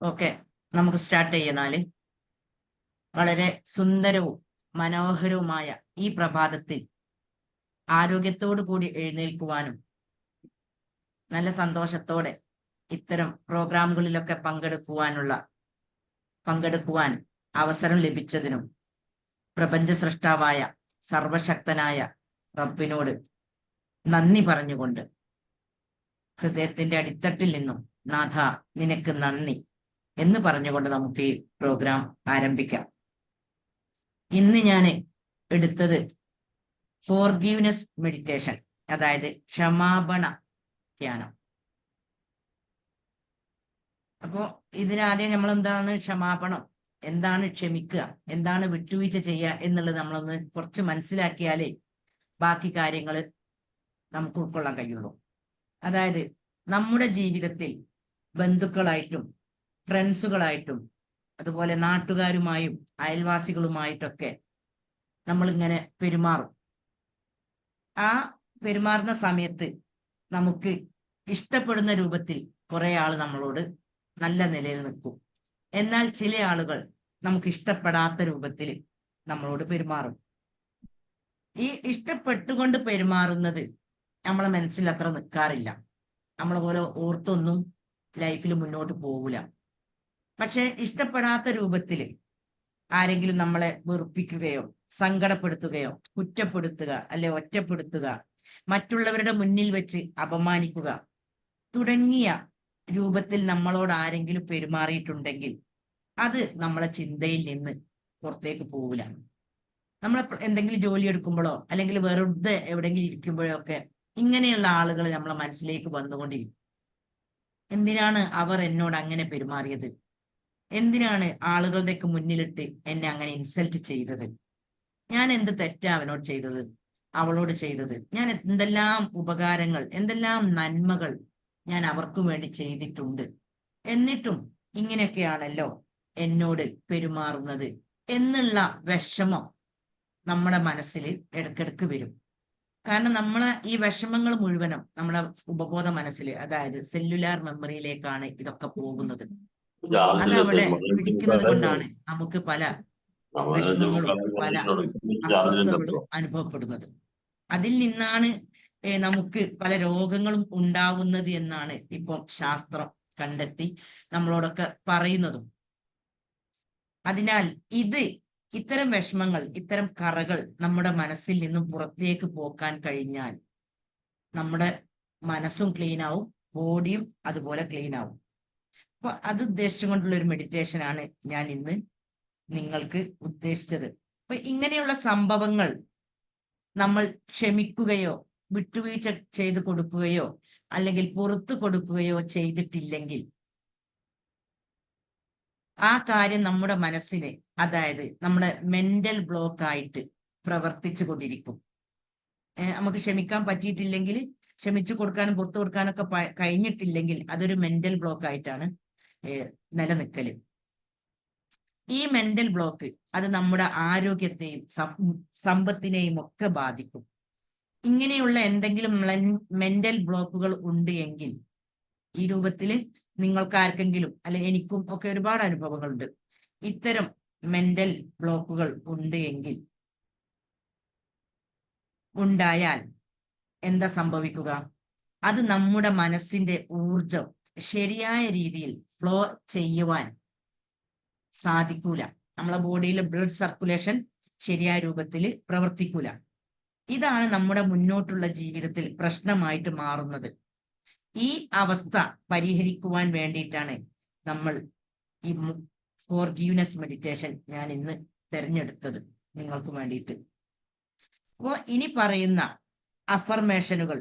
Okay നമുക്ക് start ചെയ്യുന്നാൽ വളരെ സുന്ദരവും മനോഹരവുമായ ഈ പ്രഭാതത്തിൽ ആരോഗ്യത്തോടു കൂടി എഴുന്നേൽക്കുവാനും നല്ല സന്തോഷത്തോടെ ഇത്തരം പ്രോഗ്രാമുകളിലൊക്കെ പങ്കെടുക്കുവാനുള്ള പങ്കെടുക്കുവാൻ അവസരം ലഭിച്ചതിനും പ്രപഞ്ച സൃഷ്ടാവായ സർവശക്തനായ റബ്ബിനോട് നന്ദി പറഞ്ഞുകൊണ്ട് ഹൃദയത്തിന്റെ അടിത്തട്ടിൽ നിന്നും നാഥ നിനക്ക് നന്ദി. എന്ന് പറഞ്ഞുകൊണ്ട് നമുക്ക് ഈ പ്രോഗ്രാം ആരംഭിക്കാം. ഇന്ന് ഞാൻ എടുത്തത് ഫോർഗീവ്നെസ് മെഡിറ്റേഷൻ അതായത് ക്ഷമാപണ ധ്യാനം. അപ്പോ ഇതിനാദ്യം നമ്മൾ എന്താണ് ക്ഷമാപണം? എന്താണ് ക്ഷമിക്കുക? എന്താണ് വിട്ടുവീഴ്ച ചെയ്യുക എന്നുള്ളത് നമ്മളൊന്ന് കുറച്ച് മനസ്സിലാക്കിയാലേ ബാക്കി കാര്യങ്ങൾ നമുക്ക് ഉൾക്കൊള്ളാൻ കഴിയുള്ളൂ. അതായത് നമ്മുടെ ജീവിതത്തിൽ ബന്ധുക്കളായിട്ടും ഫ്രണ്ട്സുകളായിട്ടും അതുപോലെ നാട്ടുകാരുമായും അയൽവാസികളുമായിട്ടൊക്കെ നമ്മളിങ്ങനെ പെരുമാറും. ആ പെരുമാറുന്ന സമയത്ത് നമുക്ക് ഇഷ്ടപ്പെടുന്ന രൂപത്തിൽ കുറെ ആൾ നമ്മളോട് നല്ല നിലയിൽ നിൽക്കും. എന്നാൽ ചില ആളുകൾ നമുക്ക് ഇഷ്ടപ്പെടാത്ത രൂപത്തിൽ നമ്മളോട് പെരുമാറും. ഈ ഇഷ്ടപ്പെട്ടുകൊണ്ട് പെരുമാറുന്നത് നമ്മളെ മനസ്സിൽ അത്ര നിൽക്കാറില്ല നമ്മളെ പോലെ ഓർത്തൊന്നും ലൈഫിൽ മുന്നോട്ട് പോകൂല. പക്ഷെ ഇഷ്ടപ്പെടാത്ത രൂപത്തിൽ ആരെങ്കിലും നമ്മളെ വെറുപ്പിക്കുകയോ സങ്കടപ്പെടുത്തുകയോ കുറ്റപ്പെടുത്തുക അല്ലെ ഒറ്റപ്പെടുത്തുക മറ്റുള്ളവരുടെ മുന്നിൽ വെച്ച് അപമാനിക്കുക തുടങ്ങിയ രൂപത്തിൽ നമ്മളോട് ആരെങ്കിലും പെരുമാറിയിട്ടുണ്ടെങ്കിൽ അത് നമ്മളെ ചിന്തയിൽ നിന്ന് പുറത്തേക്ക് പോവില്ല. നമ്മൾ എന്തെങ്കിലും ജോലി എടുക്കുമ്പോഴോ അല്ലെങ്കിൽ വെറുതെ എവിടെയെങ്കിലും ഇരിക്കുമ്പോഴോ ഒക്കെ ഇങ്ങനെയുള്ള ആളുകൾ നമ്മളെ മനസ്സിലേക്ക് വന്നുകൊണ്ടിരിക്കും. എന്തിനാണ് അവർ എന്നോട് അങ്ങനെ പെരുമാറിയത്? എന്തിനാണ് ആളുകളുടെയൊക്കെ മുന്നിലിട്ട് എന്നെ അങ്ങനെ ഇൻസൾട്ട് ചെയ്തത്? ഞാൻ എന്ത് തെറ്റാ അവനോട് ചെയ്തത്? അവളോട് ചെയ്തത്? ഞാൻ എന്തെല്ലാം ഉപകാരങ്ങൾ എന്തെല്ലാം നന്മകൾ ഞാൻ അവർക്കു വേണ്ടി ചെയ്തിട്ടുണ്ട്? എന്നിട്ടും ഇങ്ങനെയൊക്കെയാണല്ലോ എന്നോട് പെരുമാറുന്നത് എന്നുള്ള വിഷമം നമ്മുടെ മനസ്സിൽ ഇടക്കിടക്ക് വരും. കാരണം നമ്മളെ ഈ വിഷമങ്ങൾ മുഴുവനും നമ്മുടെ ഉപബോധ മനസ്സിൽ അതായത് സെല്ലുലാർ മെമ്മറിയിലേക്കാണ് ഇതൊക്കെ പോകുന്നത്. അതവിടെ പിടിക്കുന്നത് കൊണ്ടാണ് നമുക്ക് പല വിഷമങ്ങളും പല അസ്വസ്ഥതകളും അനുഭവപ്പെടുന്നത്. അതിൽ നിന്നാണ് നമുക്ക് പല രോഗങ്ങളും ഉണ്ടാവുന്നത് എന്നാണ് ഇപ്പം ശാസ്ത്രം കണ്ടെത്തി നമ്മളോടൊക്കെ പറയുന്നതും. അതിനാൽ ഇത് ഇത്തരം വിഷമങ്ങൾ ഇത്തരം കറകൾ നമ്മുടെ മനസ്സിൽ നിന്നും പുറത്തേക്ക് പോക്കാൻ കഴിഞ്ഞാൽ നമ്മുടെ മനസ്സും ക്ലീൻ ആവും ബോഡിയും അതുപോലെ ക്ലീൻ ആവും. അപ്പൊ അത് ഉദ്ദേശിച്ചുകൊണ്ടുള്ള ഒരു മെഡിറ്റേഷൻ ആണ് ഞാൻ ഇന്ന് നിങ്ങൾക്ക് ഉദ്ദേശിച്ചത്. അപ്പൊ ഇങ്ങനെയുള്ള സംഭവങ്ങൾ നമ്മൾ ക്ഷമിക്കുകയോ വിട്ടുവീഴ്ച ചെയ്തു കൊടുക്കുകയോ അല്ലെങ്കിൽ പുറത്തു കൊടുക്കുകയോ ചെയ്തിട്ടില്ലെങ്കിൽ ആ കാര്യം നമ്മുടെ മനസ്സിനെ അതായത് നമ്മുടെ മെന്റൽ ബ്ലോക്ക് ആയിട്ട് പ്രവർത്തിച്ചു കൊണ്ടിരിക്കും. നമുക്ക് ക്ഷമിക്കാൻ പറ്റിയിട്ടില്ലെങ്കിൽ ക്ഷമിച്ചു കൊടുക്കാനും പുറത്തു കൊടുക്കാനൊക്കെ കഴിഞ്ഞിട്ടില്ലെങ്കിൽ അതൊരു മെന്റൽ ബ്ലോക്ക് ആയിട്ടാണ് നിലനിൽക്കൽ ഈ മെന്റൽ ബ്ലോക്ക് അത് നമ്മുടെ ആരോഗ്യത്തെയും സമ്പത്തിനെയും ഒക്കെ ബാധിക്കും. ഇങ്ങനെയുള്ള എന്തെങ്കിലും മെന്റൽ ബ്ലോക്കുകൾ ഉണ്ട് എങ്കിൽ ഈ രൂപത്തിൽ നിങ്ങൾക്ക് ആർക്കെങ്കിലും അല്ലെ എനിക്കും ഒക്കെ ഒരുപാട് അനുഭവങ്ങളുണ്ട്. ഇത്തരം മെന്റൽ ബ്ലോക്കുകൾ ഉണ്ട് എങ്കിൽ ഉണ്ടായാൽ എന്താ സംഭവിക്കുക? അത് നമ്മുടെ മനസ്സിന്റെ ഊർജം ശരിയായ രീതിയിൽ ഫ്ലോ ചെയ്യുവാൻ സാധിക്കൂല. നമ്മളെ ബോഡിയിലെ ബ്ലഡ് സർക്കുലേഷൻ ശരിയായ രൂപത്തിൽ പ്രവർത്തിക്കൂല. ഇതാണ് നമ്മുടെ മുന്നോട്ടുള്ള ജീവിതത്തിൽ പ്രശ്നമായിട്ട് മാറുന്നത്. ഈ അവസ്ഥ പരിഹരിക്കുവാൻ വേണ്ടിയിട്ടാണ് നമ്മൾ ഈ ഫോർ ഗീവ്നസ് മെഡിറ്റേഷൻ ഞാൻ ഇന്ന് തിരഞ്ഞെടുത്തത് നിങ്ങൾക്ക് വേണ്ടിയിട്ട്. അപ്പോ ഇനി പറയുന്ന അഫർമേഷനുകൾ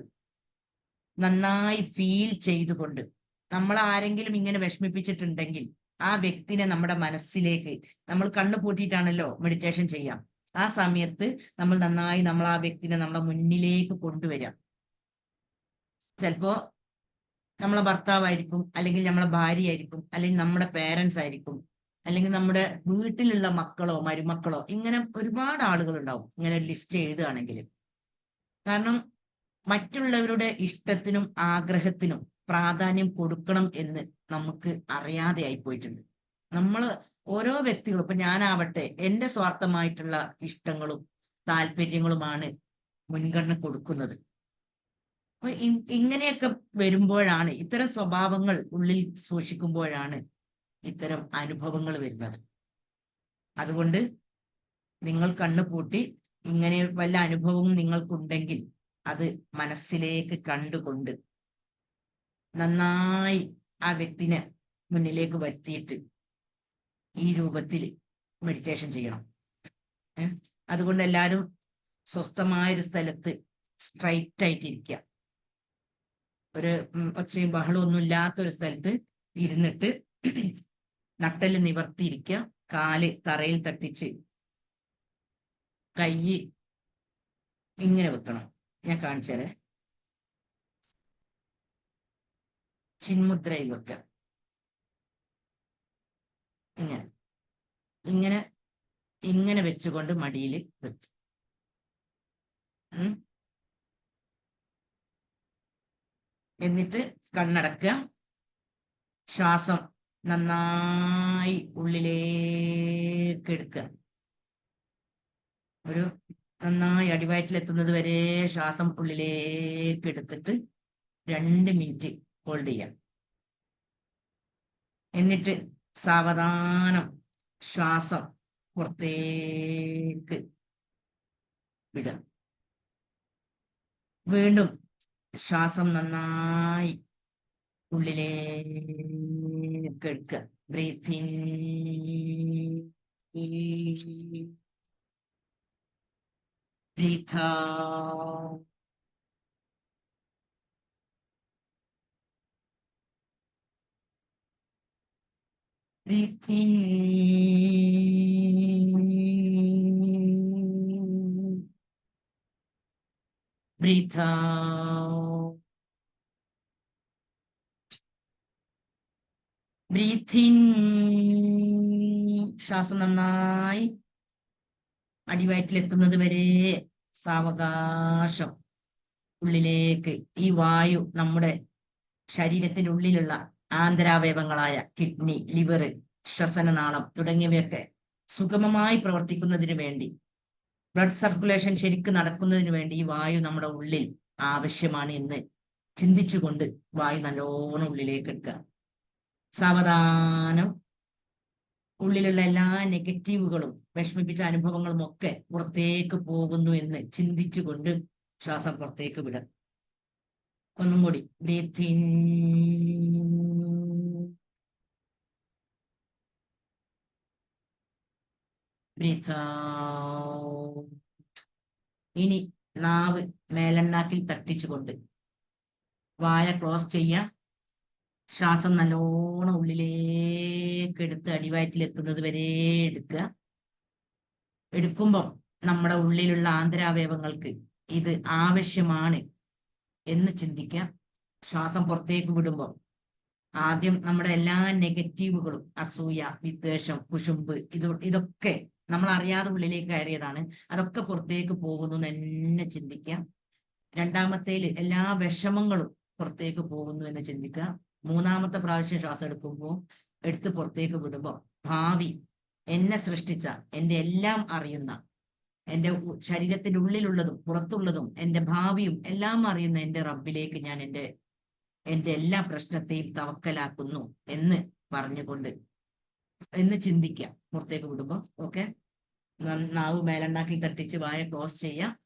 നന്നായി ഫീൽ ചെയ്തുകൊണ്ട് നമ്മൾ ആരെങ്കിലും ഇങ്ങനെ വിഷമിപ്പിച്ചിട്ടുണ്ടെങ്കിൽ ആ വ്യക്തിനെ നമ്മുടെ മനസ്സിലേക്ക് നമ്മൾ കണ്ണു പൂട്ടിയിട്ടാണല്ലോ മെഡിറ്റേഷൻ ചെയ്യാം. ആ സമയത്ത് നമ്മൾ നന്നായി നമ്മൾ ആ വ്യക്തിനെ നമ്മുടെ മുന്നിലേക്ക് കൊണ്ടുവരാം. ചിലപ്പോ നമ്മളെ ഭർത്താവായിരിക്കും അല്ലെങ്കിൽ നമ്മളെ ഭാര്യയായിരിക്കും അല്ലെങ്കിൽ നമ്മുടെ പേരൻസ് ആയിരിക്കും അല്ലെങ്കിൽ നമ്മുടെ വീട്ടിലുള്ള മക്കളോ മരുമക്കളോ ഇങ്ങനെ ഒരുപാട് ആളുകൾ ഉണ്ടാവും ഇങ്ങനെ ലിസ്റ്റ് എഴുതുകയാണെങ്കിൽ. കാരണം മറ്റുള്ളവരുടെ ഇഷ്ടത്തിനും ആഗ്രഹത്തിനും പ്രാധാന്യം കൊടുക്കണം എന്ന് നമുക്ക് അറിയാതെ ആയി പോയിട്ടുണ്ട് നമ്മൾ ഓരോ വ്യക്തികളും ഇപ്പൊ ഞാനാവട്ടെ എന്റെ സ്വാർത്ഥമായിട്ടുള്ള ഇഷ്ടങ്ങളും താല്പര്യങ്ങളുമാണ് മുൻഗണന കൊടുക്കുന്നത്. അപ്പൊ ഇങ്ങനെയൊക്കെ വരുമ്പോഴാണ് ഇത്തരം സ്വഭാവങ്ങൾ ഉള്ളിൽ സൂക്ഷിക്കുമ്പോഴാണ് ഇത്തരം അനുഭവങ്ങൾ വരുന്നത്. അതുകൊണ്ട് നിങ്ങൾ കണ്ണു പൂട്ടി ഇങ്ങനെ വല്ല അനുഭവവും നിങ്ങൾക്കുണ്ടെങ്കിൽ അത് മനസ്സിലേക്ക് കണ്ടുകൊണ്ട് നന്നായി ആ വ്യക്തിനെ മുന്നിലേക്ക് വരുത്തിയിട്ട് ഈ രൂപത്തിൽ മെഡിറ്റേഷൻ ചെയ്യണം. അതുകൊണ്ട് എല്ലാവരും സ്വസ്ഥമായൊരു സ്ഥലത്ത് സ്ട്രൈറ്റ് ആയിട്ട് ഇരിക്കുക. ഒരു ഒച്ചയും ബഹളമൊന്നും ഇല്ലാത്ത ഒരു സ്ഥലത്ത് ഇരുന്നിട്ട് നട്ടൽ നിവർത്തിയിരിക്കുക. കാൽ തറയിൽ തട്ടിച്ച് കൈ ഇങ്ങനെ വെക്കണം. ഞാൻ കാണിച്ചേരെ ചിന്മുദ്രയിൽ വെക്കുക ഇങ്ങനെ. ഇങ്ങനെ ഇങ്ങനെ വെച്ചുകൊണ്ട് മടിയിൽ വെക്കും. എന്നിട്ട് കണ്ണടക്കുക. ശ്വാസം നന്നായി ഉള്ളിലേക്ക് എടുക്കുക. ഒരു നന്നായി അടിവയറ്റിലെത്തുന്നത് വരെ ശ്വാസം ഉള്ളിലേക്ക് എടുത്തിട്ട് രണ്ട് മിനിറ്റ് ഹോൾഡ് ചെയ്യാം. എന്നിട്ട് സാവധാനം ശ്വാസം പുറത്തേക്ക് വിടുക. വീണ്ടും ശ്വാസം നന്നായി ഉള്ളിലേക്ക് എടുക്കുക. Breathe in breathe Breathe in. ശ്വാസം നന്നായി അടിവയറ്റിലെത്തുന്നത് വരെ സാവകാശം. ഉള്ളിലേക്ക് ഈ വായു നമ്മുടെ ശരീരത്തിന്റെ ഉള്ളിലുള്ള ആന്തരാവയവങ്ങളായ കിഡ്നി ലിവർ ശ്വസനനാളം തുടങ്ങിയവയൊക്കെ സുഗമമായി പ്രവർത്തിക്കുന്നതിന് വേണ്ടി ബ്ലഡ് സർക്കുലേഷൻ ശരിക്ക് നടക്കുന്നതിന് വേണ്ടി ഈ വായു നമ്മുടെ ഉള്ളിൽ ആവശ്യമാണ് എന്ന് ചിന്തിച്ചുകൊണ്ട് വായു നല്ലോണം ഉള്ളിലേക്ക് എടുക്കുക. സാവധാനം. ഉള്ളിലുള്ള എല്ലാ നെഗറ്റീവുകളും വിഷമിപ്പിച്ച അനുഭവങ്ങളും ഒക്കെ പുറത്തേക്ക് പോകുന്നു എന്ന് ചിന്തിച്ചുകൊണ്ട് ശ്വാസം പുറത്തേക്ക് വിടുക. ഒന്നും കൂടി ബ്രീത്തിങ് ഇനി നാവ് മേലണ്ണാക്കിൽ തട്ടിച്ചുകൊണ്ട് വായ ക്ലോസ് ചെയ്യുക ശ്വാസം നല്ലോണം ഉള്ളിലേക്ക് എടുത്ത് അടിവയറ്റിൽ എത്തുന്നത് വരെ എടുക്കുക. എടുക്കുമ്പം നമ്മുടെ ഉള്ളിലുള്ള ആന്തരാവയവങ്ങൾക്ക് ഇത് ആവശ്യമാണ് എന്ന് ചിന്തിക്കുക. ശ്വാസം പുറത്തേക്ക് വിടുമ്പോൾ ആദ്യം നമ്മുടെ എല്ലാ നെഗറ്റീവുകളും അസൂയ വിദ്വേഷം കുശുമ്പ് ഇത് ഇതൊക്കെ നമ്മൾ അറിയാതെ ഉള്ളിലേക്ക് കയറിയതാണ്. അതൊക്കെ പുറത്തേക്ക് പോകുന്നു തന്നെ ചിന്തിക്കാം രണ്ടാമത്തേൽ എല്ലാ വിഷമങ്ങളും പുറത്തേക്ക് പോകുന്നു എന്ന് ചിന്തിക്കുക. മൂന്നാമത്തെ പ്രാവശ്യം ശ്വാസം എടുക്കുമ്പോൾ എടുത്ത് പുറത്തേക്ക് വിടുമ്പോൾ ഭാവി എന്നെ സൃഷ്ടിച്ച എന്റെ എല്ലാം അറിയുന്ന എന്റെ ശരീരത്തിന്റെ ഉള്ളിലുള്ളതും പുറത്തുള്ളതും എന്റെ ഭാവിയും എല്ലാം അറിയുന്ന എന്റെ റബ്ബിലേക്ക് ഞാൻ എന്റെ എന്റെ എല്ലാ പ്രശ്നത്തെയും തവക്കലാക്കുന്നു എന്ന് പറഞ്ഞുകൊണ്ട് എന്ന് ചിന്തിക്കാം പുറത്തേക്ക് വിടുമ്പോൾ ഓക്കെ നാവ് മേലുണ്ടാക്കി തട്ടിച്ച് വായ ക്ലോസ് ചെയ്യാം.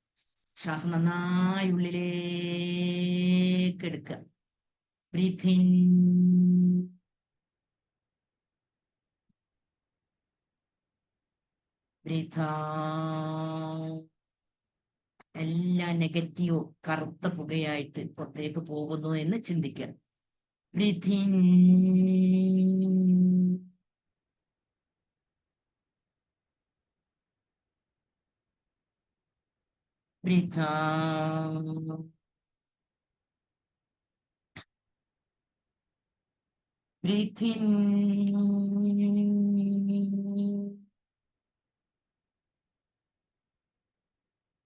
ശ്വാസം നന്നായി ഉള്ളിലേക്ക് എടുക്കുക. ബ്രീത്തിങ് എല്ലാ നെഗറ്റീവോ കറുത്ത പുകയായിട്ട് പുറത്തേക്ക് പോകുന്നു എന്ന് ചിന്തിക്കുക. Breathing Breathe out. Breathe in.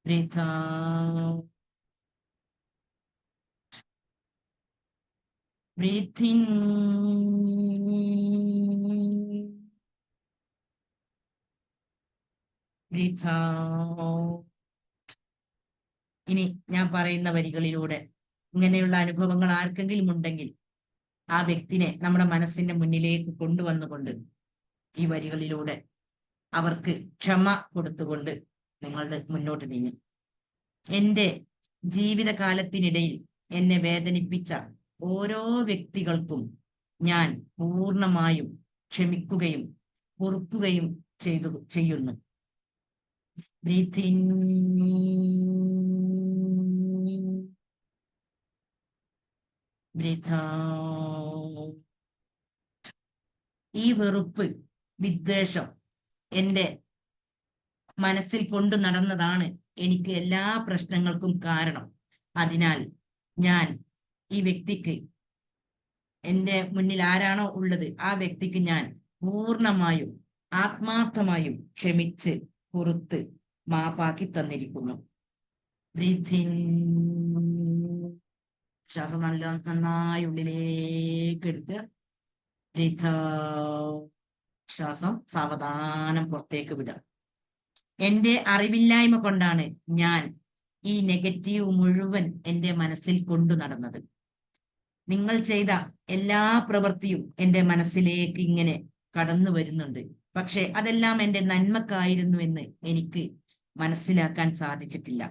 Breathe out. Breathe in breathe ഇനി ഞാൻ പറയുന്ന വരികളിലൂടെ ഇങ്ങനെയുള്ള അനുഭവങ്ങൾ ആർക്കെങ്കിലും ഉണ്ടെങ്കിൽ ആ വ്യക്തിനെ നമ്മുടെ മനസ്സിന്റെ മുന്നിലേക്ക് കൊണ്ടുവന്നുകൊണ്ട് ഈ വരികളിലൂടെ അവർക്ക് ക്ഷമ കൊടുത്തുകൊണ്ട് നിങ്ങളുടെ മുന്നോട്ട് നീങ്ങും. എന്റെ ജീവിതകാലത്തിനിടയിൽ എന്നെ വേദനിപ്പിച്ച ഓരോ വ്യക്തികൾക്കും ഞാൻ പൂർണമായും ക്ഷമിക്കുകയും പൊറുക്കുകയും ചെയ്തു ചെയ്യുന്നു. ബ്രീത്തിൻ ഈ വെറുപ്പ് വിദ്വേഷം എന്റെ മനസ്സിൽ കൊണ്ടു നടന്നതാണ് എനിക്ക് എല്ലാ പ്രശ്നങ്ങൾക്കും കാരണം. അതിനാൽ ഞാൻ ഈ വ്യക്തിക്ക് എന്റെ മുന്നിൽ ആരാണോ ഉള്ളത് ആ വ്യക്തിക്ക് ഞാൻ പൂർണമായും ആത്മാർത്ഥമായും ക്ഷമിച്ച് പുറത്ത് മാപ്പാക്കി തന്നിരിക്കുന്നു. ബ്രീത്തിൻ ശ്വാസം നല്ല നന്നായി ഉള്ളിലേക്ക് എടുത്ത് ബ്രീത്ത് ശ്വാസം സാവധാനം പുറത്തേക്ക് വിടുക. എന്റെ അറിവില്ലായ്മ കൊണ്ടാണ് ഞാൻ ഈ നെഗറ്റീവ് മുഴുവൻ എന്റെ മനസ്സിൽ കൊണ്ടു നടന്നത്. നിങ്ങൾ ചെയ്ത എല്ലാ പ്രവൃത്തിയും എന്റെ മനസ്സിലേക്ക് ഇങ്ങനെ കടന്നു വരുന്നുണ്ട്. പക്ഷെ അതെല്ലാം എന്റെ നന്മക്കായിരുന്നു എന്ന് എനിക്ക് മനസ്സിലാക്കാൻ സാധിച്ചിട്ടില്ല.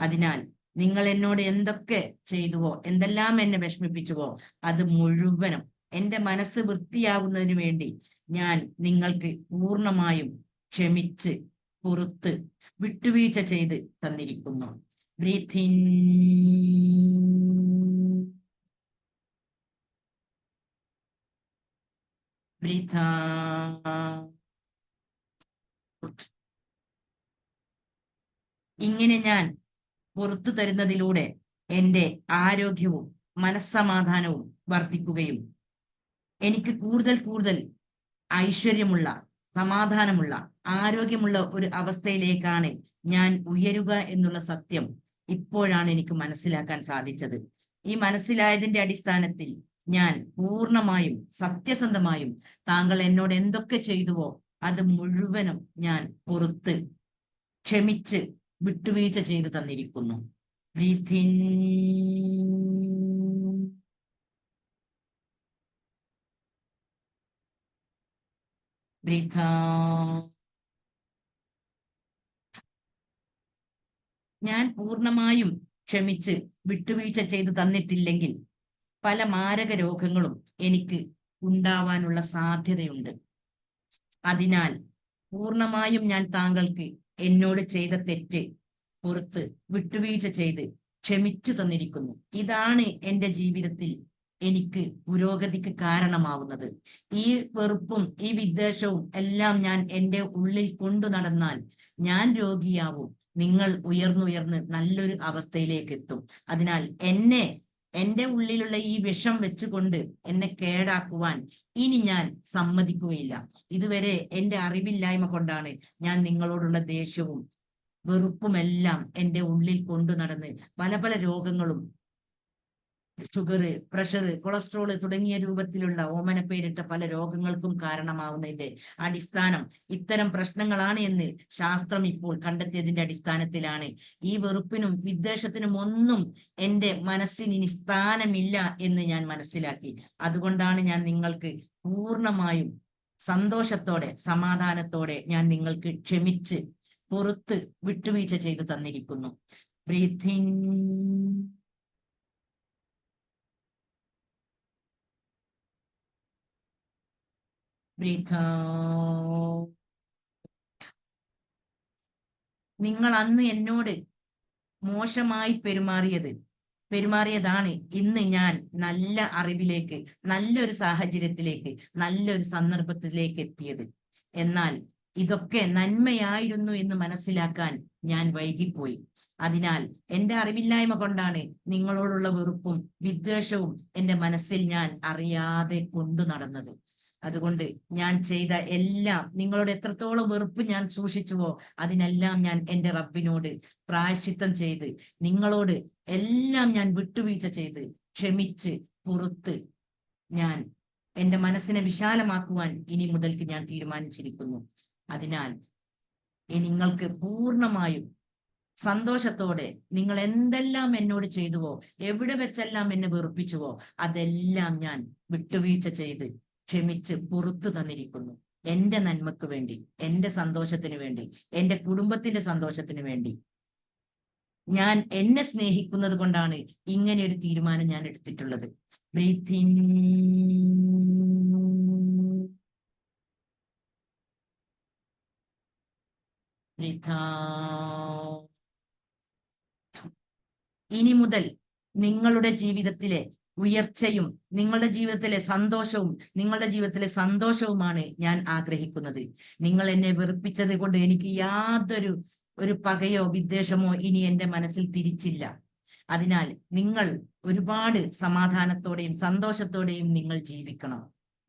അതിനാൽ നിങ്ങൾ എന്നോട് എന്തൊക്കെ ചെയ്തുവോ എന്തെല്ലാം എന്നെ വിഷമിപ്പിച്ചുവോ അത് മുഴുവനും എന്റെ മനസ്സ് വൃത്തിയാകുന്നതിന് വേണ്ടി ഞാൻ നിങ്ങൾക്ക് പൂർണമായും ക്ഷമിച്ച് പുറത്ത് വിട്ടുവീഴ്ച ചെയ്ത് തന്നിരിക്കുന്നു. Breathe in. ബ്രീത്ത. ഇങ്ങനെ ഞാൻ പുറത്തു തരുന്നതിലൂടെ എന്റെ ആരോഗ്യവും മനസ്സമാധാനവും വർദ്ധിക്കുകയും എനിക്ക് കൂടുതൽ കൂടുതൽ ഐശ്വര്യമുള്ള സമാധാനമുള്ള ആരോഗ്യമുള്ള ഒരു അവസ്ഥയിലേക്കാണ് ഞാൻ ഉയരുക എന്നുള്ള സത്യം ഇപ്പോഴാണ് എനിക്ക് മനസ്സിലാക്കാൻ സാധിച്ചത്. ഈ മനസ്സിലായതിന്റെ അടിസ്ഥാനത്തിൽ ഞാൻ പൂർണമായും സത്യസന്ധമായും താങ്കൾ എന്നോട് എന്തൊക്കെ ചെയ്തുവോ അത് മുഴുവനും ഞാൻ പുറത്ത് ക്ഷമിച്ച് വിട്ടുവീഴ്ച ചെയ്തു തന്നിരിക്കുന്നു. ബ്രീത്തിൻ ബ്രീത്ത ഞാൻ പൂർണമായും ക്ഷമിച്ച് വിട്ടുവീഴ്ച ചെയ്തു തന്നിട്ടില്ലെങ്കിൽ പല മാരക രോഗങ്ങളും എനിക്ക് ഉണ്ടാവാനുള്ള സാധ്യതയുണ്ട്. അതിനാൽ പൂർണമായും ഞാൻ താങ്കൾക്ക് എന്നോട് ചെയ്ത തെറ്റ് പുറത്ത് വിട്ടുവീഴ്ച ചെയ്ത് ക്ഷമിച്ചു തന്നിരിക്കുന്നു. ഇതാണ് എന്റെ ജീവിതത്തിൽ എനിക്ക് പുരോഗതിക്ക് കാരണമാവുന്നത്. ഈ വെറുപ്പും ഈ വിദ്വേഷവും എല്ലാം ഞാൻ എന്റെ ഉള്ളിൽ കൊണ്ടു നടന്നാൽ ഞാൻ രോഗിയാവും. നിങ്ങൾ ഉയർന്നുയർന്ന് നല്ലൊരു അവസ്ഥയിലേക്ക് എത്തും. അതിനാൽ എന്നെ എന്റെ ഉള്ളിലുള്ള ഈ വിഷം വെച്ചുകൊണ്ട് എന്നെ കേടാക്കുവാൻ ഇനി ഞാൻ സമ്മതിക്കുകയില്ല. ഇതുവരെ എന്റെ അറിവില്ലായ്മ കൊണ്ടാണ് ഞാൻ നിങ്ങളോടുള്ള ദേഷ്യവും വെറുപ്പുമെല്ലാം എന്റെ ഉള്ളിൽ കൊണ്ടു നടന്ന് പല പല രോഗങ്ങളും ഷുഗർ പ്രഷർ കൊളസ്ട്രോൾ തുടങ്ങിയ രൂപത്തിലുള്ള ഓമന പേരിട്ട പല രോഗങ്ങൾക്കും കാരണമാവുന്നതിന്റെ അടിസ്ഥാനം ഇത്തരം പ്രശ്നങ്ങളാണ് എന്ന് ശാസ്ത്രം ഇപ്പോൾ കണ്ടെത്തിയതിന്റെ അടിസ്ഥാനത്തിലാണ്. ഈ വെറുപ്പിനും വിദ്വേഷത്തിനും ഒന്നും എന്റെ മനസ്സിന് ഇനി സ്ഥാനമില്ല എന്ന് ഞാൻ മനസ്സിലാക്കി. അതുകൊണ്ടാണ് ഞാൻ നിങ്ങൾക്ക് പൂർണമായും സന്തോഷത്തോടെ സമാധാനത്തോടെ ഞാൻ നിങ്ങൾക്ക് ക്ഷമിച്ച് പുറത്ത് വിട്ടുവീഴ്ച ചെയ്തു തന്നിരിക്കുന്നു. Breathing breathe out. നിങ്ങൾ അന്ന് എന്നോട് മോശമായി പെരുമാറിയത് പെരുമാറിയതാണ് ഇന്ന് ഞാൻ നല്ല അറിവിലേക്ക് നല്ലൊരു സാഹചര്യത്തിലേക്ക് നല്ലൊരു സന്ദർഭത്തിലേക്ക് എത്തിയത്. എന്നാൽ ഇതൊക്കെ നന്മയായിരുന്നു എന്ന് മനസ്സിലാക്കാൻ ഞാൻ വൈകിപ്പോയി. അതിനാൽ എന്റെ അറിവില്ലായ്മ കൊണ്ടാണ് നിങ്ങളോടുള്ള വെറുപ്പും വിദ്വേഷവും എന്റെ മനസ്സിൽ ഞാൻ അറിയാതെ കൊണ്ടു നടന്നത്. അതുകൊണ്ട് ഞാൻ ചെയ്ത എല്ലാം നിങ്ങളോട് എത്രത്തോളം വെറുപ്പ് ഞാൻ സൂക്ഷിച്ചുവോ അതിനെല്ലാം ഞാൻ എന്റെ റബ്ബിനോട് പ്രായശ്ചിത്തം ചെയ്ത് നിങ്ങളോട് എല്ലാം ഞാൻ വിട്ടുവീഴ്ച ചെയ്ത് ക്ഷമിച്ച് പുറത്ത് ഞാൻ എന്റെ മനസ്സിനെ വിശാലമാക്കുവാൻ ഇനി മുതൽക്ക് ഞാൻ തീരുമാനിച്ചിരിക്കുന്നു. അതിനാൽ നിങ്ങൾക്ക് പൂർണമായും സന്തോഷത്തോടെ നിങ്ങൾ എന്തെല്ലാം എന്നോട് ചെയ്തുവോ എവിടെ വെച്ചെല്ലാം എന്നെ വെറുപ്പിച്ചുവോ അതെല്ലാം ഞാൻ വിട്ടുവീഴ്ച ചെയ്ത് ക്ഷമിച്ച് പുറത്തു തന്നിരിക്കുന്നു. എന്റെ നന്മക്ക് വേണ്ടി എന്റെ സന്തോഷത്തിന് വേണ്ടി എന്റെ കുടുംബത്തിന്റെ സന്തോഷത്തിന് വേണ്ടി. ഞാൻ എന്നെ സ്നേഹിക്കുന്നത് കൊണ്ടാണ് ഇങ്ങനെ ഒരു തീരുമാനം ഞാൻ എടുത്തിട്ടുള്ളത്. ഇനി മുതൽ നിങ്ങളുടെ ജീവിതത്തിലെ ഉയർച്ചയും നിങ്ങളുടെ ജീവിതത്തിലെ സന്തോഷവും നിങ്ങളുടെ ജീവിതത്തിലെ സന്തോഷവുമാണ് ഞാൻ ആഗ്രഹിക്കുന്നത്. നിങ്ങൾ എന്നെ വെറുപ്പിച്ചത് കൊണ്ട് എനിക്ക് യാതൊരു ഒരു പകയോ വിദ്വേഷമോ ഇനി എന്റെ മനസ്സിൽ തിരിച്ചില്ല. അതിനാൽ നിങ്ങൾ ഒരുപാട് സമാധാനത്തോടെയും സന്തോഷത്തോടെയും നിങ്ങൾ ജീവിക്കണം.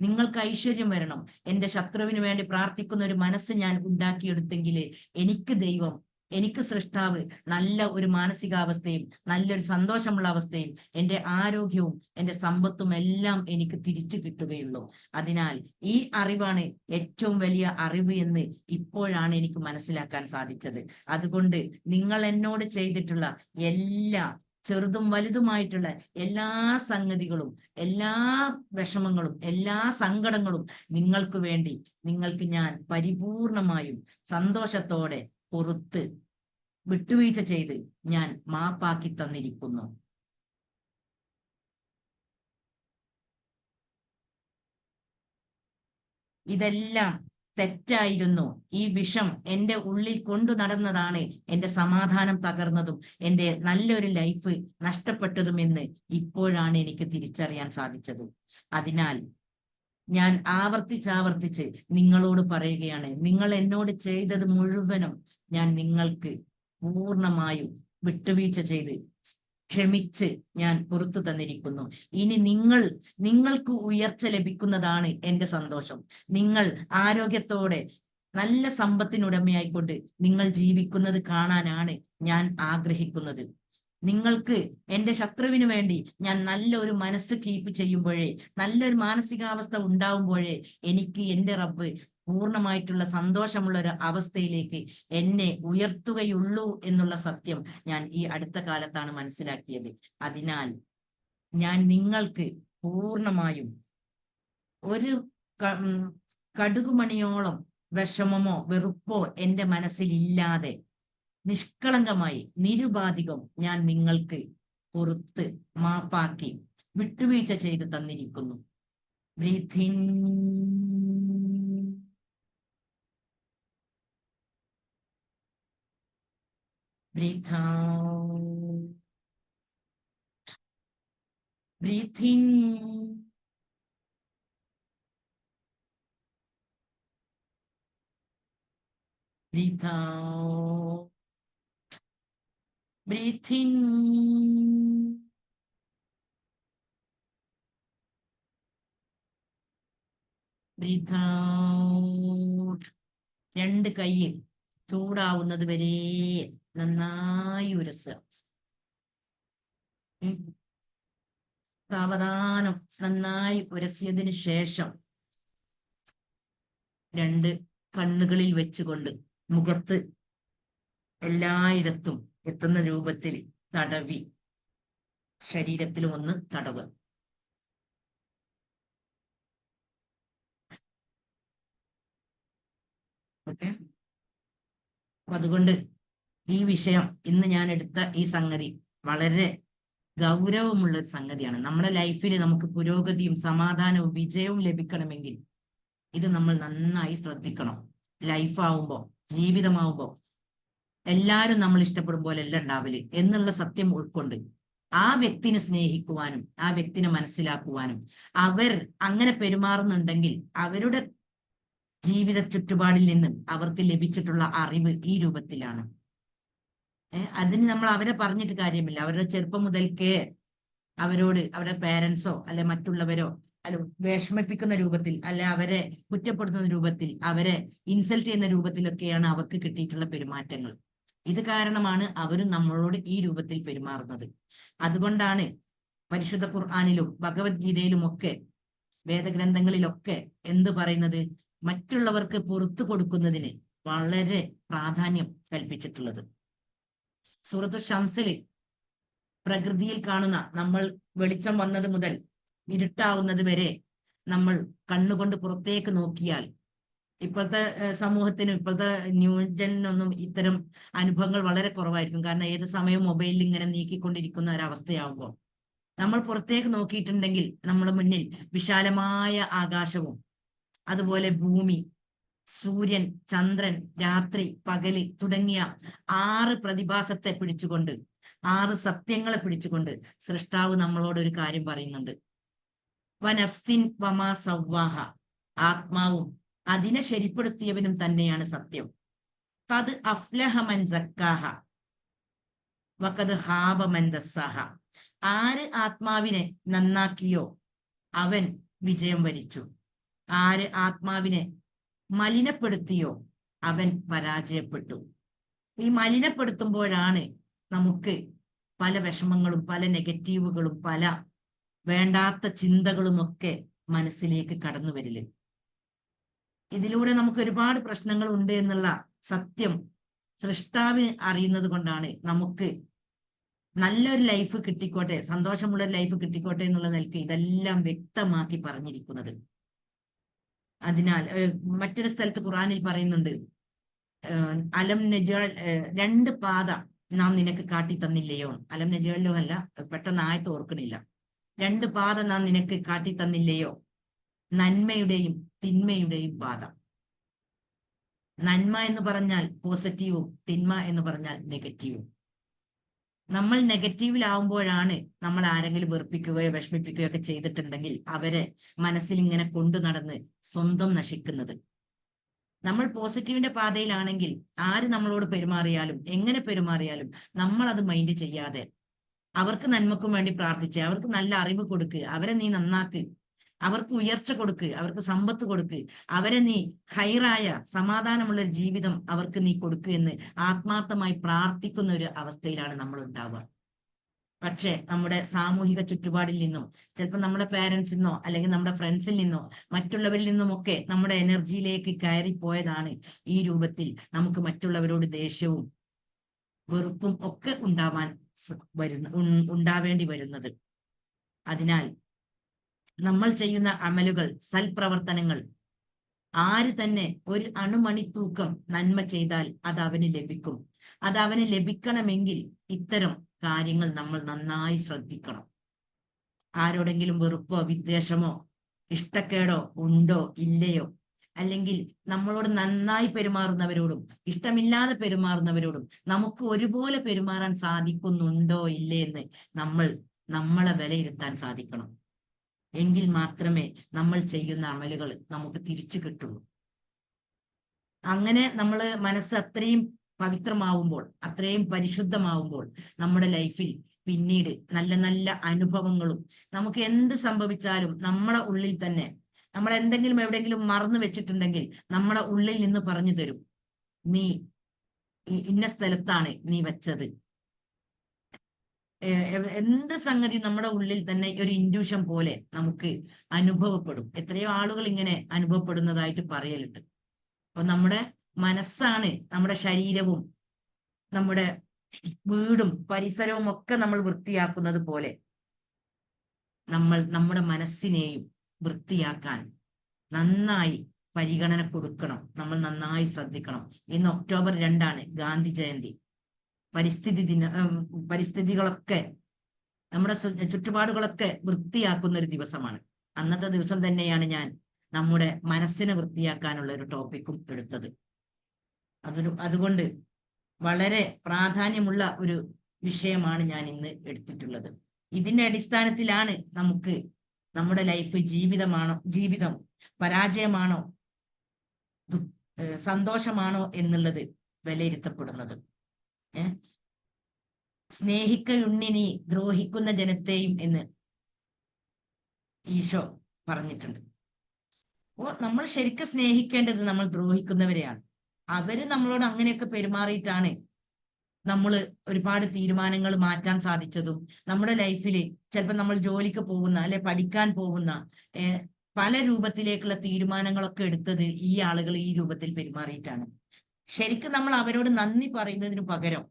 നിങ്ങൾക്ക് ഐശ്വര്യം വരണം. എന്റെ ശത്രുവിന് വേണ്ടി പ്രാർത്ഥിക്കുന്ന ഒരു മനസ്സ് ഞാൻ ഉണ്ടാക്കിയെടുത്തെങ്കിൽ എനിക്ക് ദൈവം എനിക്ക് സൃഷ്ടാവ് നല്ല ഒരു മാനസികാവസ്ഥയും നല്ലൊരു സന്തോഷമുള്ള അവസ്ഥയും എന്റെ ആരോഗ്യവും എന്റെ സമ്പത്തും എല്ലാം എനിക്ക് തിരിച്ചു കിട്ടുകയുള്ളൂ. അതിനാൽ ഈ അറിവാണ് ഏറ്റവും വലിയ അറിവ് എന്ന് ഇപ്പോഴാണ് എനിക്ക് മനസ്സിലാക്കാൻ സാധിച്ചത്. അതുകൊണ്ട് നിങ്ങൾ എന്നോട് ചെയ്തിട്ടുള്ള എല്ലാ ചെറുതും വലുതുമായിട്ടുള്ള എല്ലാ സംഗതികളും എല്ലാ വിഷമങ്ങളും എല്ലാ സങ്കടങ്ങളും നിങ്ങൾക്ക് വേണ്ടി നിങ്ങൾക്ക് ഞാൻ പരിപൂർണമായും സന്തോഷത്തോടെ പുറത്ത് വിട്ടുവീഴ്ച ചെയ്ത് ഞാൻ മാപ്പാക്കി തന്നിരിക്കുന്നു. ഇതെല്ലാം തെറ്റായിരുന്നു. ഈ വിഷം എന്റെ ഉള്ളിൽ കൊണ്ടു നടന്നതാണ് എന്റെ സമാധാനം തകർന്നതും എന്റെ നല്ലൊരു ലൈഫ് നഷ്ടപ്പെട്ടതുമെന്ന് ഇപ്പോഴാണ് എനിക്ക് തിരിച്ചറിയാൻ സാധിച്ചത്. അതിനാൽ ഞാൻ ആവർത്തിച്ചാവർത്തിച്ച് നിങ്ങളോട് പറയുകയാണ് നിങ്ങൾ എന്നോട് ചെയ്തത് മുഴുവനും ഞാൻ നിങ്ങൾക്ക് പൂർണമായും വിട്ടുവീഴ്ച ചെയ്ത് ക്ഷമിച്ച് ഞാൻ പുറത്തു തന്നിരിക്കുന്നു. ഇനി നിങ്ങൾ നിങ്ങൾക്ക് ഉയർച്ച ലഭിക്കുന്നതാണ് എന്റെ സന്തോഷം. നിങ്ങൾ ആരോഗ്യത്തോടെ നല്ല സമ്പത്തിനുടമയായിക്കൊണ്ട് നിങ്ങൾ ജീവിക്കുന്നത് കാണാനാണ് ഞാൻ ആഗ്രഹിക്കുന്നത്. നിങ്ങൾക്ക് എന്റെ ശത്രുവിന് വേണ്ടി ഞാൻ നല്ലൊരു മനസ്സ് കീപ്പ് ചെയ്യുമ്പോഴേ നല്ലൊരു മാനസികാവസ്ഥ ഉണ്ടാവുമ്പോഴേ എനിക്ക് എന്റെ റബ്ബ് പൂർണമായിട്ടുള്ള സന്തോഷമുള്ള ഒരു അവസ്ഥയിലേക്ക് എന്നെ ഉയർത്തുകയുള്ളൂ എന്നുള്ള സത്യം ഞാൻ ഈ അടുത്ത കാലത്താണ് മനസ്സിലാക്കിയത്. അതിനാൽ ഞാൻ നിങ്ങൾക്ക് പൂർണമായും ഒരു കടുകുമണിയോളം വിഷമമോ വെറുപ്പോ എന്റെ മനസ്സിലില്ലാതെ നിഷ്കളങ്കമായി നിരുപാധികം ഞാൻ നിങ്ങൾക്ക് പുറത്ത് മാപ്പാക്കി വിട്ടുവീഴ്ച ചെയ്ത് തന്നിരിക്കുന്നു. Breathe in Breathe out. Breathe in. Breathe out. Breathe in. Breathe out. രണ്ട് കൈയിൽ ചൂടാവുന്നത് വരെ നന്നായി ഉരസുക. സാവധാനം നന്നായി ഉരസിയതിന് ശേഷം രണ്ട് കണ്ണുകളിൽ വെച്ചുകൊണ്ട് മുഖത്ത് എല്ലായിടത്തും എത്തുന്ന രൂപത്തിൽ തടവി ശരീരത്തിലും ഒന്ന് തടവ്. ഓക്കെ. അതുകൊണ്ട് ഈ വിഷയം ഇന്ന് ഞാൻ എടുത്ത ഈ സംഗതി വളരെ ഗൗരവമുള്ള ഒരു സംഗതിയാണ്. നമ്മുടെ ലൈഫിൽ നമുക്ക് പുരോഗതിയും സമാധാനവും വിജയവും ലഭിക്കണമെങ്കിൽ ഇത് നമ്മൾ നന്നായി ശ്രദ്ധിക്കണം. ലൈഫാവുമ്പോ ജീവിതമാവുമ്പോ എല്ലാരും നമ്മൾ ഇഷ്ടപ്പെടും പോലെ എല്ലാം ഉണ്ടാവില്ല എന്നുള്ള സത്യം ഉൾക്കൊണ്ട് ആ വ്യക്തിനെ സ്നേഹിക്കുവാനും ആ വ്യക്തിനെ മനസ്സിലാക്കുവാനും അവർ അങ്ങനെ പെരുമാറുന്നുണ്ടെങ്കിൽ അവരുടെ ജീവിത ചുറ്റുപാടിൽ നിന്നും അവർക്ക് ലഭിച്ചിട്ടുള്ള അറിവ് ഈ രൂപത്തിലാണ്. അതിന് നമ്മൾ അവരെ പറഞ്ഞിട്ട് കാര്യമില്ല. അവരുടെ ചെറുപ്പം മുതൽക്കേ അവരോട് അവരുടെ പേരൻസോ അല്ലെ മറ്റുള്ളവരോ അല്ല വിഷമിപ്പിക്കുന്ന രൂപത്തിൽ അല്ലെ അവരെ കുറ്റപ്പെടുത്തുന്ന രൂപത്തിൽ അവരെ ഇൻസൾട്ട് ചെയ്യുന്ന രൂപത്തിലൊക്കെയാണ് അവർക്ക് കിട്ടിയിട്ടുള്ള പെരുമാറ്റങ്ങൾ. ഇത് കാരണമാണ് അവരും നമ്മളോട് ഈ രൂപത്തിൽ പെരുമാറുന്നത്. അതുകൊണ്ടാണ് പരിശുദ്ധ ഖുർആാനിലും ഭഗവത്ഗീതയിലും ഒക്കെ വേദഗ്രന്ഥങ്ങളിലൊക്കെ എന്ത് പറയുന്നത്? മറ്റുള്ളവർക്ക് പുറത്തു കൊടുക്കുന്നതിന് വളരെ പ്രാധാന്യം കൽപ്പിച്ചിട്ടുള്ളത്. സുഹൃത്തു ഷംസിൽ പ്രകൃതിയിൽ കാണുന്ന നമ്മൾ വെളിച്ചം വന്നത് മുതൽ ഇരുട്ടാവുന്നത് വരെ നമ്മൾ കണ്ണുകൊണ്ട് പുറത്തേക്ക് നോക്കിയാൽ ഇപ്പോഴത്തെ സമൂഹത്തിനും ഇപ്പോഴത്തെ ന്യൂജനൊന്നും ഇത്തരം അനുഭവങ്ങൾ വളരെ കുറവായിരിക്കും. കാരണം ഏത് സമയവും മൊബൈലിൽ ഇങ്ങനെ നീക്കിക്കൊണ്ടിരിക്കുന്ന ഒരവസ്ഥയാവുമ്പോൾ. നമ്മൾ പുറത്തേക്ക് നോക്കിയിട്ടുണ്ടെങ്കിൽ നമ്മുടെ മുന്നിൽ വിശാലമായ ആകാശവും അതുപോലെ ഭൂമി സൂര്യൻ ചന്ദ്രൻ രാത്രി പകൽ തുടങ്ങിയ ആറ് പ്രതിഭാസത്തെ പിടിച്ചുകൊണ്ട് ആറ് സത്യങ്ങളെ പിടിച്ചുകൊണ്ട് സൃഷ്ടാവ് നമ്മളോട് ഒരു കാര്യം പറയുന്നുണ്ട്. വനഫ്സിൻ വമാ സവ്വാഹ. ആത്മാവും അതിനെ ശരിപ്പെടുത്തിയവനും തന്നെയാണ് സത്യം. തത് അഫ്ലഹമൻ സക്കാഹ. വക്കത് ഹാബമൻ ദസ്സാഹ. ആര് ആത്മാവിനെ നന്നാക്കിയോ അവൻ വിജയം വരിച്ചു. ആര് ആത്മാവിനെ മലിനപ്പെടുത്തിയോ അവൻ പരാജയപ്പെട്ടു. ഈ മലിനപ്പെടുത്തുമ്പോഴാണ് നമുക്ക് പല വിഷമങ്ങളും പല നെഗറ്റീവുകളും പല വേണ്ടാത്ത ചിന്തകളും ഒക്കെ മനസ്സിലേക്ക് കടന്നു വരിൽ. ഇതിലൂടെ നമുക്ക് ഒരുപാട് പ്രശ്നങ്ങൾ ഉണ്ട് എന്നുള്ള സത്യം സൃഷ്ടാവിന് അറിയുന്നത് കൊണ്ടാണ് നമുക്ക് നല്ലൊരു ലൈഫ് കിട്ടിക്കോട്ടെ സന്തോഷമുള്ളൊരു ലൈഫ് കിട്ടിക്കോട്ടെ എന്നുള്ള നിലയ്ക്ക് ഇതെല്ലാം വ്യക്തമാക്കി പറഞ്ഞിരിക്കുന്നത്. അതിനാൽ മറ്റൊരു സ്ഥലത്ത് ഖുറാനിൽ പറയുന്നുണ്ട് അലം നജ രണ്ട് പാത നാം നിനക്ക് കാട്ടി തന്നില്ലയോ? അലം നജലോ അല്ല പെട്ടെന്ന് ആയത്ത് ഓർക്കണില്ല. രണ്ട് പാത നാം നിനക്ക് കാട്ടി തന്നില്ലയോ? നന്മയുടെയും തിന്മയുടെയും പാത. നന്മ എന്ന് പറഞ്ഞാൽ പോസിറ്റീവും തിന്മ എന്ന് പറഞ്ഞാൽ നെഗറ്റീവും. നമ്മൾ നെഗറ്റീവിലാവുമ്പോഴാണ് നമ്മൾ ആരെങ്കിലും വെറുപ്പിക്കുകയോ വിഷമിപ്പിക്കുകയോ ഒക്കെ ചെയ്തിട്ടുണ്ടെങ്കിൽ അവരെ മനസ്സിൽ ഇങ്ങനെ കൊണ്ടു നടന്ന് സ്വന്തം നശിക്കുന്നത്. നമ്മൾ പോസിറ്റീവിന്റെ പാതയിലാണെങ്കിൽ ആര് നമ്മളോട് പെരുമാറിയാലും എങ്ങനെ പെരുമാറിയാലും നമ്മൾ അത് മൈൻഡ് ചെയ്യാതെ അവർക്ക് നന്മക്കും വേണ്ടി പ്രാർത്ഥിച്ച് അവർക്ക് നല്ല അറിവ് കൊടുക്ക് അവരെ നീ നന്നാക്ക് അവർക്ക് ഉയർച്ച കൊടുക്ക് അവർക്ക് സമ്പത്ത് കൊടുക്ക്. അവരെ നീ ഹൈറായ സമാധാനമുള്ള ഒരു ജീവിതം അവർക്ക് നീ കൊടുക്ക് എന്ന് ആത്മാർത്ഥമായി പ്രാർത്ഥിക്കുന്ന ഒരു അവസ്ഥയിലാണ് നമ്മൾ ഉണ്ടാവുക. പക്ഷെ നമ്മുടെ സാമൂഹിക ചുറ്റുപാടിൽ നിന്നും ചിലപ്പോൾ നമ്മുടെ പേരൻസിൽ നിന്നോ അല്ലെങ്കിൽ നമ്മുടെ ഫ്രണ്ട്സിൽ നിന്നോ മറ്റുള്ളവരിൽ നിന്നുമൊക്കെ നമ്മുടെ എനർജിയിലേക്ക് കയറിപ്പോയതാണ് ഈ രൂപത്തിൽ നമുക്ക് മറ്റുള്ളവരോട് ദേഷ്യവും വെറുപ്പും ഒക്കെ ഉണ്ടാവാൻ വരുന്ന ഉണ്ടാവേണ്ടി വരുന്നത്. അതിനാൽ നമ്മൾ ചെയ്യുന്ന അമലുകൾ സൽപ്രവർത്തനങ്ങൾ ആര് തന്നെ ഒരു അണുമണി തൂക്കം നന്മ ചെയ്താൽ അത് അവന് ലഭിക്കും. അത് അവന് ലഭിക്കണമെങ്കിൽ ഇത്തരം കാര്യങ്ങൾ നമ്മൾ നന്നായി ശ്രദ്ധിക്കണം. ആരോടെങ്കിലും വെറുപ്പോ വിദ്വേഷമോ ഇഷ്ടക്കേടോ ഉണ്ടോ ഇല്ലയോ? അല്ലെങ്കിൽ നമ്മളോട് നന്നായി പെരുമാറുന്നവരോടും ഇഷ്ടമില്ലാതെ പെരുമാറുന്നവരോടും നമുക്ക് ഒരുപോലെ പെരുമാറാൻ സാധിക്കുന്നുണ്ടോ ഇല്ലേ എന്ന് നമ്മൾ നമ്മളെ വിലയിരുത്താൻ സാധിക്കണം. എങ്കിൽ മാത്രമേ നമ്മൾ ചെയ്യുന്ന അമലുകൾ നമുക്ക് തിരിച്ചു കിട്ടുള്ളൂ. അങ്ങനെ നമ്മൾ മനസ്സ് അത്രയും പവിത്രമാവുമ്പോൾ അത്രയും പരിശുദ്ധമാവുമ്പോൾ നമ്മുടെ ലൈഫിൽ പിന്നീട് നല്ല നല്ല അനുഭവങ്ങളും നമുക്ക് എന്ത് സംഭവിച്ചാലും നമ്മുടെ ഉള്ളിൽ തന്നെ നമ്മൾ എന്തെങ്കിലും എവിടെയെങ്കിലും മറന്നു വെച്ചിട്ടുണ്ടെങ്കിൽ നമ്മുടെ ഉള്ളിൽ നിന്ന് പറഞ്ഞു തരും. നീ ഇന്ന സ്ഥലത്താണ് നീ വെച്ചത്. എന്ത് സംഗതി നമ്മുടെ ഉള്ളിൽ തന്നെ ഒരു ഇൻഡ്യൂഷൻ പോലെ നമുക്ക് അനുഭവപ്പെടും. എത്രയോ ആളുകൾ ഇങ്ങനെ അനുഭവപ്പെടുന്നതായിട്ട് പറയലുണ്ട്. അപ്പൊ നമ്മുടെ മനസ്സാണ് നമ്മുടെ ശരീരവും നമ്മുടെ വീടും പരിസരവും ഒക്കെ നമ്മൾ വൃത്തിയാക്കുന്നത് പോലെ നമ്മൾ നമ്മുടെ മനസ്സിനെയും വൃത്തിയാക്കാൻ നന്നായി പരിഗണന കൊടുക്കണം. നമ്മൾ നന്നായി ശ്രദ്ധിക്കണം. ഇന്ന് ഒക്ടോബർ രണ്ടാണ് ഗാന്ധി ജയന്തി. പരിസ്ഥിതി ദിന പരിസ്ഥിതികളൊക്കെ നമ്മുടെ ചുറ്റുപാടുകളൊക്കെ വൃത്തിയാക്കുന്ന ഒരു ദിവസമാണ്. അന്നത്തെ ദിവസം തന്നെയാണ് ഞാൻ നമ്മുടെ മനസ്സിനെ വൃത്തിയാക്കാനുള്ള ഒരു ടോപ്പിക്കും എടുത്തത്. അതൊരു അതുകൊണ്ട് വളരെ പ്രാധാന്യമുള്ള ഒരു വിഷയമാണ് ഞാൻ ഇന്ന് എടുത്തിട്ടുള്ളത്. ഇതിന്റെ അടിസ്ഥാനത്തിലാണ് നമുക്ക് നമ്മുടെ ലൈഫ് ജീവിതമാണോ ജീവിതം പരാജയമാണോ സന്തോഷമാണോ എന്നുള്ളത് വിലയിരുത്തപ്പെടുന്നത്. സ്നേഹിക്കയുണ്ണിനി ദ്രോഹിക്കുന്ന ജനത്തെയും എന്ന് ഈശോ പറഞ്ഞിട്ടുണ്ട്. അപ്പോ നമ്മൾ ശരിക്കും സ്നേഹിക്കേണ്ടത് നമ്മൾ ദ്രോഹിക്കുന്നവരെയാണ്. അവർ നമ്മളോട് അങ്ങനെയൊക്കെ പെരുമാറിയിട്ടാണ് നമ്മൾ ഒരുപാട് തീരുമാനങ്ങൾ മാറ്റാൻ സാധിച്ചതും നമ്മുടെ ലൈഫിൽ ചിലപ്പോൾ നമ്മൾ ജോലിക്ക് പോകുന്ന അല്ലെ പഠിക്കാൻ പോകുന്ന പല രൂപത്തിലേക്കുള്ള തീരുമാനങ്ങളൊക്കെ എടുത്തത് ഈ ആളുകൾ ഈ രൂപത്തിൽ പെരുമാറിയിട്ടാണ്. ശരിക്കും നമ്മൾ അവരോട് നന്ദി പറയുന്നതിന് പകരം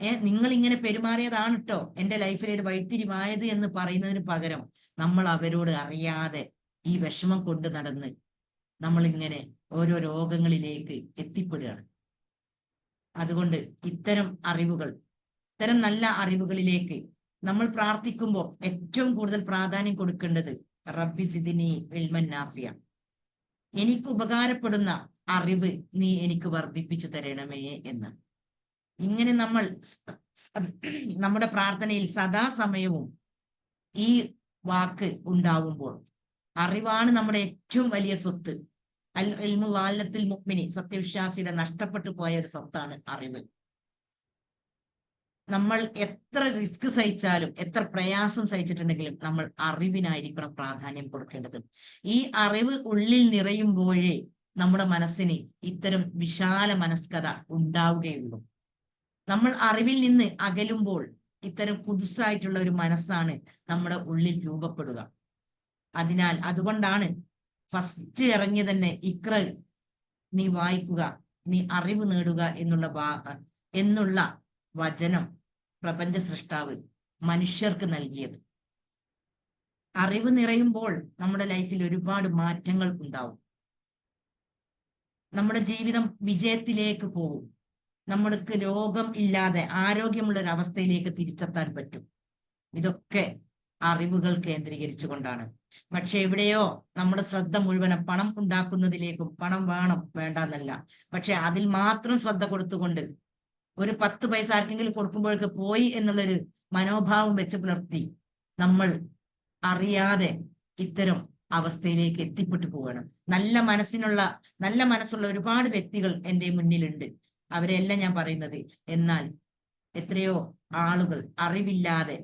ഏഹ് നിങ്ങൾ ഇങ്ങനെ പെരുമാറിയതാണ് കേട്ടോ എന്റെ ലൈഫിൽ ഒരു വഴിത്തിരിവായത് എന്ന് പറയുന്നതിന് പകരം നമ്മൾ അവരോട് അറിയാതെ ഈ വിഷമം കൊണ്ട് നടന്ന് നമ്മൾ ഇങ്ങനെ ഓരോ രോഗങ്ങളിലേക്ക് എത്തിപ്പെടുകയാണ്. അതുകൊണ്ട് ഇത്തരം അറിവുകൾ ഇത്തരം നല്ല അറിവുകളിലേക്ക് നമ്മൾ പ്രാർത്ഥിക്കുമ്പോൾ ഏറ്റവും കൂടുതൽ പ്രാധാന്യം കൊടുക്കേണ്ടത് റബ്ബി സിദിനി ഇൽമൻ നാഫിയ. എനിക്ക് ഉപകാരപ്പെടുന്ന അറിവ് നീ എനിക്ക് വർദ്ധിപ്പിച്ചു തരണമേ എന്ന്. ഇങ്ങനെ നമ്മൾ നമ്മുടെ പ്രാർത്ഥനയിൽ സദാസമയവും ഈ വാക്ക് ഉണ്ടാവുമ്പോൾ അറിവാണ് നമ്മുടെ ഏറ്റവും വലിയ സ്വത്ത്. അൽ ഇൽമു ലാലത്തിൽ മുക്മിനി സത്യവിശ്വാസിയുടെ നഷ്ടപ്പെട്ടു പോയ ഒരു സ്വത്താണ് അറിവ്. നമ്മൾ എത്ര റിസ്ക് സഹിച്ചാലും എത്ര പ്രയാസം സഹിച്ചിട്ടുണ്ടെങ്കിലും നമ്മൾ അറിവിനായിരിക്കണം പ്രാധാന്യം കൊടുക്കേണ്ടത്. ഈ അറിവ് ഉള്ളിൽ നിറയുമ്പോഴേ നമ്മുടെ മനസ്സിന് ഇത്തരം വിശാല മനസ്കത ഉണ്ടാവുകയുള്ളൂ. നമ്മൾ അറിവിൽ നിന്ന് അകലുമ്പോൾ ഇത്തരം പുതുസായിട്ടുള്ള ഒരു മനസ്സാണ് നമ്മുടെ ഉള്ളിൽ രൂപപ്പെടുക. അതിനാൽ അതുകൊണ്ടാണ് ഫസ്റ്റ് ഇറങ്ങി തന്നെ ഇക്ര നീ വായിക്കുക നീ അറിവ് നേടുക എന്നുള്ള എന്നുള്ള വചനം പ്രപഞ്ച സൃഷ്ടാവ് മനുഷ്യർക്ക് നൽകിയത്. അറിവ് നിറയുമ്പോൾ നമ്മുടെ ലൈഫിൽ ഒരുപാട് മാറ്റങ്ങൾ ഉണ്ടാവും. നമ്മുടെ ജീവിതം വിജയത്തിലേക്ക് പോകും. നമ്മൾക്ക് രോഗം ഇല്ലാതെ ആരോഗ്യമുള്ള ഒരു അവസ്ഥയിലേക്ക് തിരിച്ചെത്താൻ പറ്റും. ഇതൊക്കെ അറിവുകൾ കേന്ദ്രീകരിച്ചുകൊണ്ടാണ്. പക്ഷെ എവിടെയോ നമ്മുടെ ശ്രദ്ധ മുഴുവനും പണം ഉണ്ടാക്കുന്നതിലേക്കും പണം വേണം വേണ്ടെന്നല്ല. പക്ഷെ അതിൽ മാത്രം ശ്രദ്ധ കൊടുത്തുകൊണ്ട് ഒരു പത്ത് പൈസ ആർക്കെങ്കിലും കൊടുക്കുമ്പോഴേക്ക് പോയി എന്നുള്ളൊരു മനോഭാവം വെച്ച് പുലർത്തി നമ്മൾ അറിയാതെ ഇത്തരം അവസ്ഥയിലേക്ക് എത്തിപ്പെട്ടു പോവുകയാണ് നല്ല മനസ്സിനുള്ള നല്ല മനസ്സുള്ള ഒരുപാട് വ്യക്തികൾ എന്റെ മുന്നിലുണ്ട്. അവരെല്ലാം ഞാൻ പറയുന്നത് എന്നാൽ എത്രയോ ആളുകൾ അറിവില്ലാതെ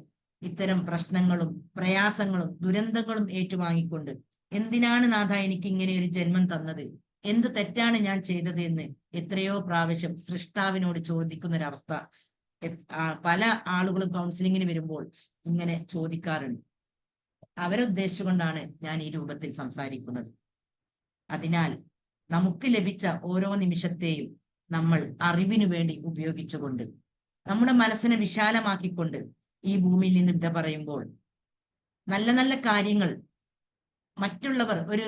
ഇത്തരം പ്രശ്നങ്ങളും പ്രയാസങ്ങളും ദുരന്തങ്ങളും ഏറ്റുവാങ്ങിക്കൊണ്ട് എന്തിനാണ് നാഥ എനിക്ക് ഇങ്ങനെ ഒരു ജന്മം തന്നത്? എന്ത് തെറ്റാണ് ഞാൻ ചെയ്തത് എന്ന് എത്രയോ പ്രാവശ്യം സൃഷ്ടാവിനോട് ചോദിക്കുന്ന ഒരവസ്ഥ പല ആളുകളും കൗൺസിലിങ്ങിന് വരുമ്പോൾ ഇങ്ങനെ ചോദിക്കാറുണ്ട്. അവരെ ഉദ്ദേശിച്ചുകൊണ്ടാണ് ഞാൻ ഈ രൂപത്തിൽ സംസാരിക്കുന്നത്. അതിനാൽ നമുക്ക് ലഭിച്ച ഓരോ നിമിഷത്തെയും നമ്മൾ അറിവിനു വേണ്ടി ഉപയോഗിച്ചുകൊണ്ട് നമ്മുടെ മനസ്സിനെ വിശാലമാക്കിക്കൊണ്ട് ഈ ഭൂമിയിൽ നിന്ന് വിട പറയുമ്പോൾ നല്ല നല്ല കാര്യങ്ങൾ മറ്റുള്ളവർ ഒരു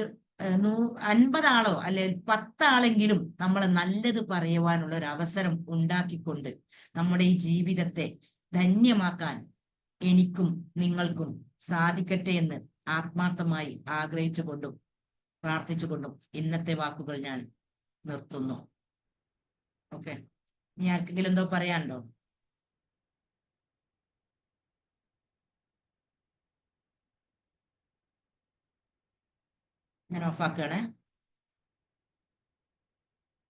നൂ അൻപതാളോ അല്ലെ പത്താളെങ്കിലും നമ്മൾ നല്ലത് പറയുവാനുള്ള ഒരു അവസരം ഉണ്ടാക്കിക്കൊണ്ട് നമ്മുടെ ഈ ജീവിതത്തെ ധന്യമാക്കാൻ എനിക്കും നിങ്ങൾക്കും സാധിക്കട്ടെ എന്ന് ആത്മാർത്ഥമായി ആഗ്രഹിച്ചുകൊണ്ടും പ്രാർത്ഥിച്ചുകൊണ്ടും ഇന്നത്തെ വാക്കുകൾ ഞാൻ നിർത്തുന്നു. ഓക്കെ ഇനി ആർക്കെങ്കിലും എന്തോ പറയാനുണ്ടോ? ഞാൻ ഓഫാക്കുകയാണേ